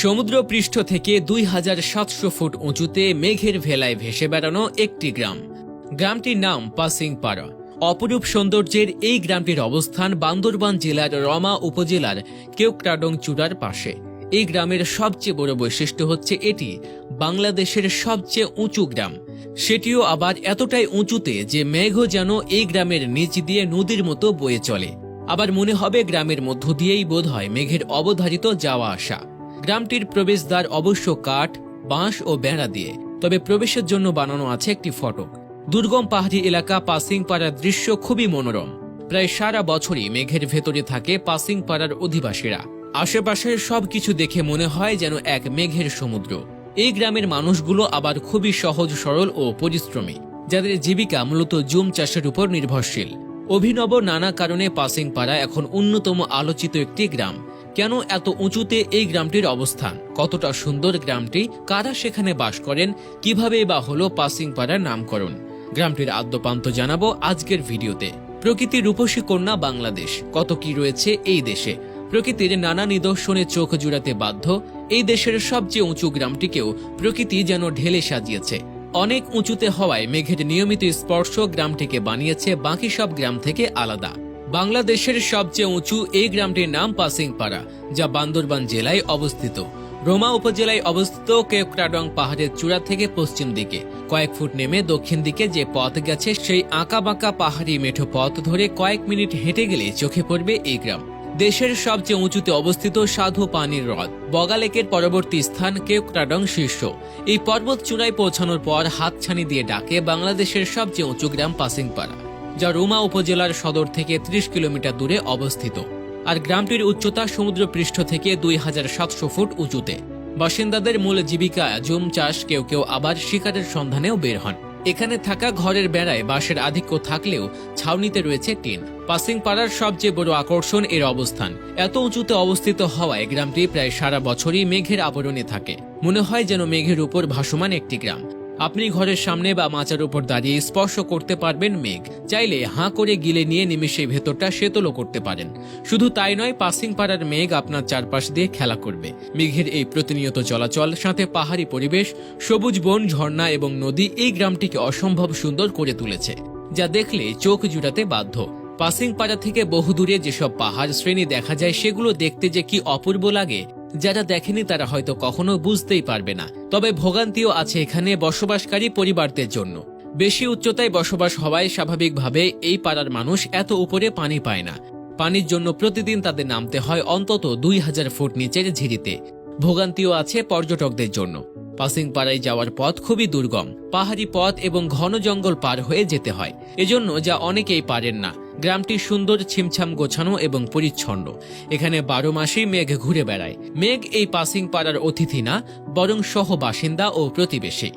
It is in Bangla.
সমুদ্র পৃষ্ঠ থেকে দুই হাজার সাতশো ফুট উঁচুতে মেঘের ভেলায় ভেসে বেড়ানো একটি গ্রাম। গ্রামটির নাম পাসিংপাড়া। অপরূপ সৌন্দর্যের এই গ্রামটির অবস্থান বান্দরবান জেলার রমা উপজেলার কেওক্রাডং চূড়ার পাশে। এই গ্রামের সবচেয়ে বড় বৈশিষ্ট্য হচ্ছে এটি বাংলাদেশের সবচেয়ে উঁচু গ্রাম। সেটিও আবার এতটাই উঁচুতে যে মেঘও যেন এই গ্রামের নিচ দিয়ে নদীর মতো বয়ে চলে। আবার মনে হবে গ্রামের মধ্য দিয়েই বোধ হয় মেঘের অবধারিত যাওয়া আসা। গ্রামটির প্রবেশদ্বার অবশ্য কাঠ, বাঁশ ও বেড়া দিয়ে, তবে প্রবেশের জন্য বানানো আছে একটি ফটক। দুর্গম পাহাড়ি এলাকা পাসিং পাড়ার দৃশ্য খুবই মনোরম। প্রায় সারা বছরই মেঘের ভেতরে থাকে পাসিং পাড়ার অধিবাসীরা। আশেপাশের সবকিছু দেখে মনে হয় যেন এক মেঘের সমুদ্র। এই গ্রামের মানুষগুলো আবার খুবই সহজ, সরল ও পরিশ্রমী, যাদের জীবিকা মূলত জুম চাষের উপর নির্ভরশীল। অভিনব নানা কারণে পাসিং পাড়া এখন অন্যতম আলোচিত একটি গ্রাম। কেন এত উঁচুতে এই গ্রামটির অবস্থান? কতটা সুন্দর গ্রামটি? কারা সেখানে বাস করেন? কীভাবে বা হলো পাসিং পাড়ার নামকরণ? গ্রামটির আদ্যপান্ত জানাব আজকের ভিডিওতে। প্রকৃতির রূপসী কন্যা বাংলাদেশ। কত কি রয়েছে এই দেশে? প্রকৃতির নানা নিদর্শনে চোখ জুড়াতে বাধ্য। এই দেশের সবচেয়ে উঁচু গ্রামটিকেও প্রকৃতি যেন ঢেলে সাজিয়েছে। অনেক উঁচুতে হওয়ায় মেঘের নিয়মিত স্পর্শ গ্রামটিকে বানিয়েছে, বাকি সব গ্রাম থেকে আলাদা। বাংলাদেশের সবচেয়ে উঁচু এই গ্রামটির নাম পাসিংপাড়া, যা বান্দরবান জেলায় অবস্থিত। রোমা উপজেলায় অবস্থিত কেকরাডং পাহাড়ের চূড়া থেকে পশ্চিম দিকে। কয়েক ফুট নেমে দক্ষিণ দিকে যে পথ গেছে, সেই আঁকা বাঁকা পাহাড়ি মেঠো পথ ধরে কয়েক মিনিট হেঁটে গেলে চোখে পড়বে এই গ্রাম। দেশের সবচেয়ে উঁচুতে অবস্থিত সাধু পানির হ্রদ, বগালেকের পরবর্তী স্থান কেওক্রাডং শীর্ষ। এই পর্বত চূড়ায় পৌঁছানোর পর হাতছানি দিয়ে ডাকে বাংলাদেশের সবচেয়ে উঁচু গ্রাম পাসিংপাড়া। যা রুমা উপজেলার সদর থেকে ত্রিশ কিলোমিটার দূরে অবস্থিত, আর গ্রামটির উচ্চতা সমুদ্র পৃষ্ঠ থেকে দুই হাজার সাতশো ফুট উঁচুতে। বাসিন্দাদের মূল জীবিকা জুম চাষ, কেউ কেউ আবার শিকারের সন্ধানেও বের হন। এখানে থাকা ঘরের বেড়ায় বাঁশের আধিক্য থাকলেও ছাউনিতে রয়েছে টিন। পাসিং পাড়ার সবচেয়ে বড় আকর্ষণ এর অবস্থান। এত উঁচুতে অবস্থিত হওয়ায় গ্রামটি প্রায় সারা বছরই মেঘের আবরণে থাকে। মনে হয় যেন মেঘের উপর ভাসমান একটি গ্রাম। আপনি ঘরের সামনে বা মাচার উপর দাঁড়িয়ে স্পর্শ করতে পারবেন মেঘ। চাইলে হাঁ করে গিলে নিয়ে নিমেষে ভেতরটা শীতলও করতে পারেন। শুধু তাই নয়, পাসিং পাড়ার মেঘ আপনার চারপাশ দিয়ে খেলা করবে। মেঘের এই প্রতিনিয়ত চলাচল, সাথে পাহাড়ি পরিবেশ, সবুজ বন, ঝর্ণা এবং নদী এই গ্রামটিকে অসম্ভব সুন্দর করে তুলেছে, যা দেখলে চোখ জুড়াতে বাধ্য। পাসিং পাড়া থেকে বহুদূরে যেসব পাহাড় শ্রেণি দেখা যায়, সেগুলো দেখতে যে কি অপূর্ব লাগে যারা দেখেনি তারা হয়তো কখনো বুঝতেই পারবে না। তবে ভোগান্তিও আছে এখানে বসবাসকারী পরিবারদের জন্য। বেশি উচ্চতায় বসবাস হওয়ায় স্বাভাবিকভাবে এই পাড়ার মানুষ এত উপরে পানি পায় না। পানির জন্য প্রতিদিন তাদের নামতে হয় অন্তত দুই হাজার ফুট নিচের ঝিরিতে। ভোগান্তিও আছে পর্যটকদের জন্য। পাসিং পাড়ায় যাওয়ার পথ খুবই দুর্গম। পাহাড়ি পথ এবং ঘন জঙ্গল পার হয়ে যেতে হয়। এজন্য যা অনেকেই পারেন না। গ্রামটি সুন্দর ছিমছাম গোছানো এবং পরিচ্ছন্ন। এখানে বারো মাসেই মেঘ ঘুরে বেড়ায়। মেঘ এই পাসিং পাড়ার অতিথি না, বরং সহ বাসিন্দা ও প্রতিবেশী।